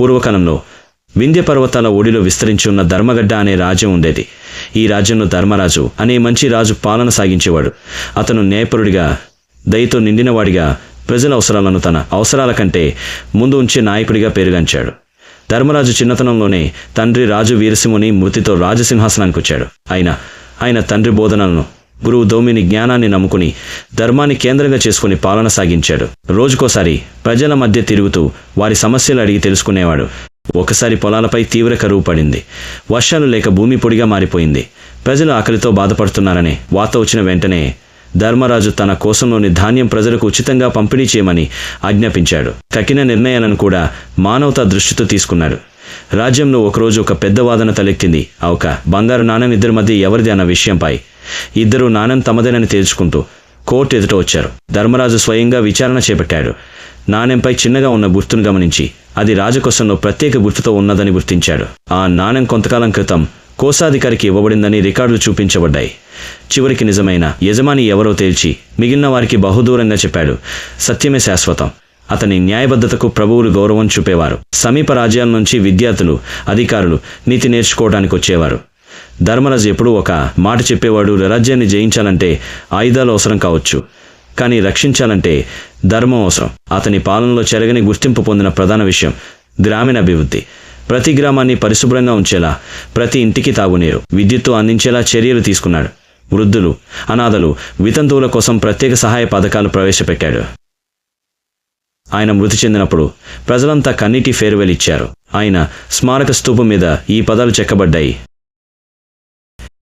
పూర్వకాలంలో వింధ్య పర్వతాల ఒడిలో విస్తరించి ఉన్న ధర్మగడ్డ అనే రాజ్యం ఉండేది. ఈ రాజ్యంలో ధర్మరాజు అనే మంచి రాజు పాలన సాగించేవాడు. అతను న్యాయపరుడిగా దయతో నిండినవాడిగా ప్రజల అవసరాలను తన అవసరాల కంటే ముందు ఉంచే నాయకుడిగా పేరుగాంచాడు. ధర్మరాజు చిన్నతనంలోనే తండ్రి రాజు వీరసింహుని మృతితో రాజసింహాసనానికి వచ్చాడు. ఆయన ఆయన తండ్రి బోధనలను గురువు దోమిని జ్ఞానాన్ని నమ్ముకుని ధర్మాన్ని కేంద్రంగా చేసుకుని పాలన సాగించాడు. రోజుకోసారి ప్రజల మధ్య తిరుగుతూ వారి సమస్యలు అడిగి తెలుసుకునేవాడు. ఒకసారి పొలాలపై తీవ్ర కరువు పడింది. వర్షాలు లేక భూమి పొడిగా మారిపోయింది. ప్రజలు ఆకలితో బాధపడుతున్నారనే వార్త వచ్చిన వెంటనే ధర్మరాజు తన కోసంలోని ధాన్యం ప్రజలకు ఉచితంగా పంపిణీ చేయమని ఆజ్ఞాపించాడు. కఠిన నిర్ణయాలను కూడా మానవతా దృష్టితో తీసుకున్నాడు. రాజ్యంలో ఒకరోజు ఒక పెద్ద వాదన తలెక్కింది ఆ ఒక బంగారు నాణెం ఇద్దరి మధ్య ఎవరిది అన్న విషయంపై ఇద్దరు నాణెం తమదేనని తేల్చుకుంటూ కోర్టు ఎదుట వచ్చారు. ధర్మరాజు స్వయంగా విచారణ చేపట్టాడు. నాణెంపై చిన్నగా ఉన్న గుర్తును గమనించి అది రాజకోశంలో ప్రత్యేక గుర్తుతో ఉన్నదని గుర్తించాడు. ఆ నాణెం కొంతకాలం క్రితం కోశాధికారికి ఇవ్వబడిందని రికార్డులు చూపించబడ్డాయి. చివరికి నిజమైన యజమాని ఎవరో తేల్చి మిగిలిన వారికి బహుదూరంగా చెప్పాడు. సత్యమే శాశ్వతం. అతని న్యాయబద్ధతకు ప్రభువులు గౌరవం చూపేవారు. సమీప రాజ్యాల నుంచి విద్యార్థులు అధికారులు నీతి నేర్చుకోవడానికి వచ్చేవారు. ధర్మరాజు ఎప్పుడూ ఒక మాట చెప్పేవాడు రాజ్యాన్ని జయించాలంటే ఆయుధాలు అవసరం కావచ్చు కానీ రక్షించాలంటే ధర్మం అవసరం. అతని పాలనలో చెరగని గుర్తింపు పొందిన ప్రధాన విషయం గ్రామీణ అభివృద్ధి ప్రతి గ్రామాన్ని పరిశుభ్రంగా ఉంచేలా ప్రతి ఇంటికి తాగునీరు విద్యుత్తు అందించేలా చర్యలు తీసుకున్నాడు. వృద్ధులు అనాథలు వితంతువుల కోసం ప్రత్యేక సహాయ పథకాలు ప్రవేశపెట్టాడు. ఆయన మృతి చెందినప్పుడు ప్రజలంతా కన్నీటి ఫేర్వెల్ ఇచ్చారు. ఆయన స్మారక స్తూపం మీద ఈ పదాలు చెక్కబడ్డాయి.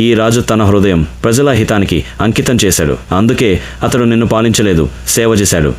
ఈ రాజు తన హృదయం ప్రజల హితానికి అంకితం చేశాడు. అందుకే అతడు నిన్ను పాలించలేదు సేవ చేశాడు.